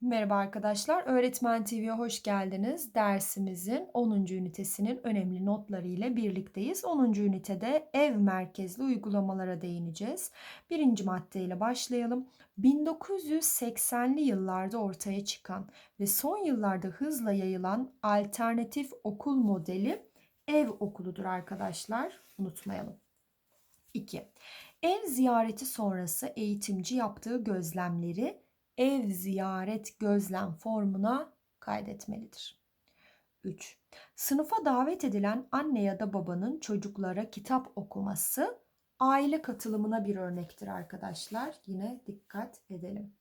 Merhaba arkadaşlar, Öğretmen TV'ye hoş geldiniz. Dersimizin 10. ünitesinin önemli notları ile birlikteyiz. 10. ünitede ev merkezli uygulamalara değineceğiz. Birinci maddeyle başlayalım. 1980'li yıllarda ortaya çıkan ve son yıllarda hızla yayılan alternatif okul modeli ev okuludur arkadaşlar. Unutmayalım. 2. Ev ziyareti sonrası eğitimci yaptığı gözlemleri ev ziyaret gözlem formuna kaydetmelidir. 3. Sınıfa davet edilen anne ya da babanın çocuklara kitap okuması aile katılımına bir örnektir arkadaşlar. Yine dikkat edelim.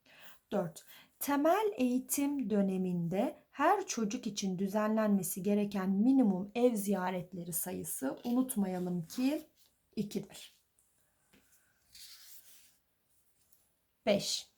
4. Temel eğitim döneminde her çocuk için düzenlenmesi gereken minimum ev ziyaretleri sayısı unutmayalım ki 2'dir. 5.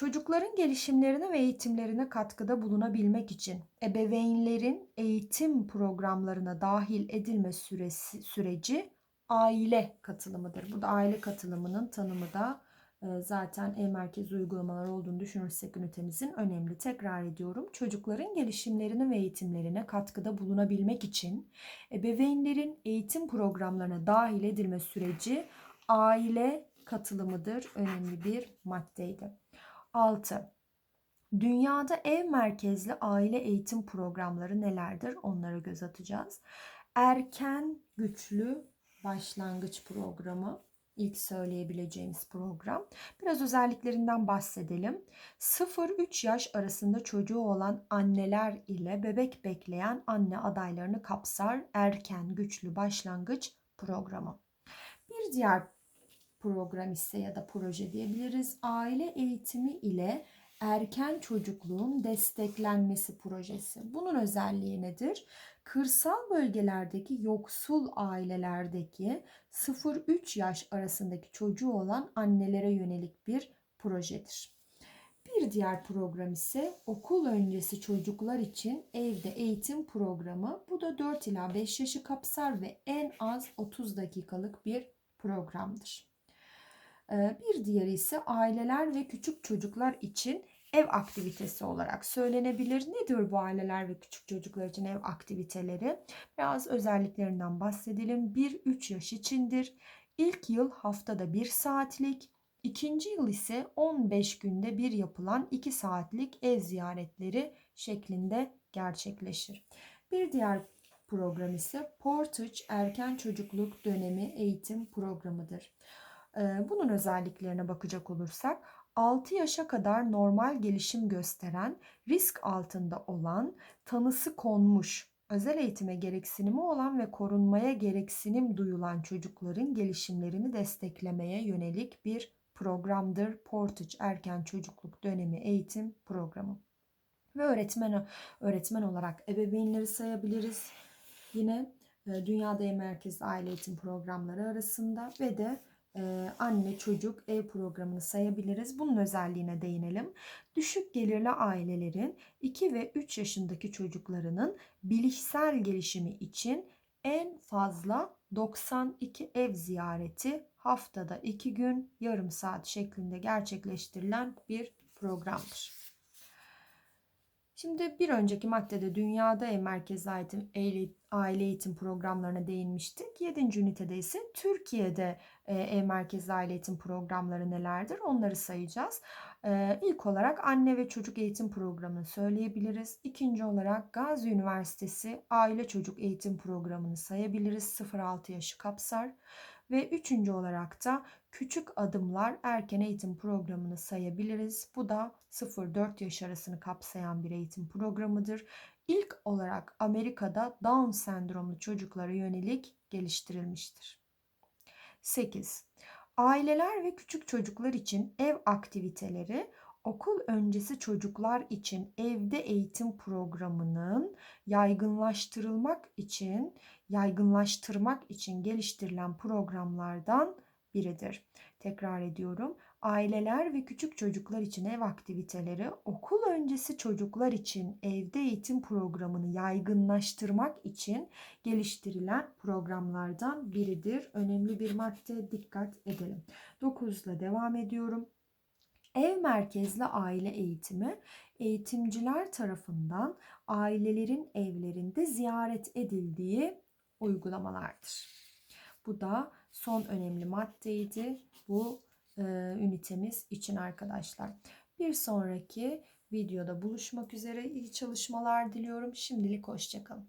Çocukların gelişimlerine ve eğitimlerine katkıda bulunabilmek için ebeveynlerin eğitim programlarına dahil edilme süresi, süreci aile katılımıdır. Burada aile katılımının tanımı da e, zaten e-merkez uygulamalar olduğunu düşünürsek ünitemizin önemli. Tekrar ediyorum. Çocukların gelişimlerine ve eğitimlerine katkıda bulunabilmek için ebeveynlerin eğitim programlarına dahil edilme süreci aile katılımıdır. Önemli bir maddeydi. 6. Dünyada ev merkezli aile eğitim programları nelerdir? Onlara göz atacağız. Erken güçlü başlangıç programı ilk söyleyebileceğimiz program. Biraz özelliklerinden bahsedelim. 0-3 yaş arasında çocuğu olan anneler ile bebek bekleyen anne adaylarını kapsar erken güçlü başlangıç programı. Bir diğer program ise ya da proje diyebiliriz. Aile eğitimi ile erken çocukluğun desteklenmesi projesi. Bunun özelliği nedir? Kırsal bölgelerdeki yoksul ailelerdeki 0-3 yaş arasındaki çocuğu olan annelere yönelik bir projedir. Bir diğer program ise okul öncesi çocuklar için evde eğitim programı. Bu da 4 ila 5 yaşı kapsar ve en az 30 dakikalık bir programdır. Ee, bir diğeri ise aileler ve küçük çocuklar için ev aktivitesi olarak söylenebilir. Nedir bu aileler ve küçük çocuklar için ev aktiviteleri? Biraz özelliklerinden bahsedelim. 1-3 yaş içindir. İlk yıl haftada 1 saatlik, ikinci yıl ise 15 günde bir yapılan 2 saatlik ev ziyaretleri şeklinde gerçekleşir. Bir diğer program ise Portage Erken Çocukluk Dönemi Eğitim Programıdır. Bunun özelliklerine bakacak olursak 6 yaşa kadar normal gelişim gösteren, risk altında olan, tanısı konmuş, özel eğitime gereksinimi olan ve korunmaya gereksinim duyulan çocukların gelişimlerini desteklemeye yönelik bir programdır. Portage Erken Çocukluk Dönemi Eğitim Programı. Ve öğretmen öğretmen olarak ebeveynleri sayabiliriz. Yine Dünyada Merkez Aile Eğitim Programları arasında ve de anne çocuk ev programını sayabiliriz. Bunun özelliğine değinelim. Düşük gelirli ailelerin 2 ve 3 yaşındaki çocuklarının bilişsel gelişimi için en fazla 92 ev ziyareti haftada 2 gün yarım saat şeklinde gerçekleştirilen bir programdır. Şimdi bir önceki maddede dünyada eğitim, aile eğitim programlarına değinmiştik. Yedinci ünitede ise Türkiye'de e, ev merkezi aile eğitim programları nelerdir onları sayacağız. E, ilk olarak anne ve çocuk eğitim programını söyleyebiliriz. İkinci olarak Gazi Üniversitesi aile çocuk eğitim programını sayabiliriz. 0-6 yaşı kapsar. Ve üçüncü olarak da küçük adımlar erken eğitim programını sayabiliriz. Bu da 0-4 yaş arasını kapsayan bir eğitim programıdır. İlk olarak Amerika'da Down sendromlu çocuklara yönelik geliştirilmiştir. 8. Aileler ve küçük çocuklar için ev aktiviteleri okul öncesi çocuklar için evde eğitim programının yaygınlaştırılmak için yaygınlaştırmak için geliştirilen programlardan biridir. Tekrar ediyorum. Aileler ve küçük çocuklar için ev aktiviteleri, okul öncesi çocuklar için evde eğitim programını yaygınlaştırmak için geliştirilen programlardan biridir. Önemli bir madde dikkat edelim. 9 ile devam ediyorum. Ev merkezli aile eğitimi eğitimciler tarafından ailelerin evlerinde ziyaret edildiği uygulamalardır. Bu da son önemli maddeydi bu e, ünitemiz için arkadaşlar. Bir sonraki videoda buluşmak üzere iyi çalışmalar diliyorum. Şimdilik hoşçakalın.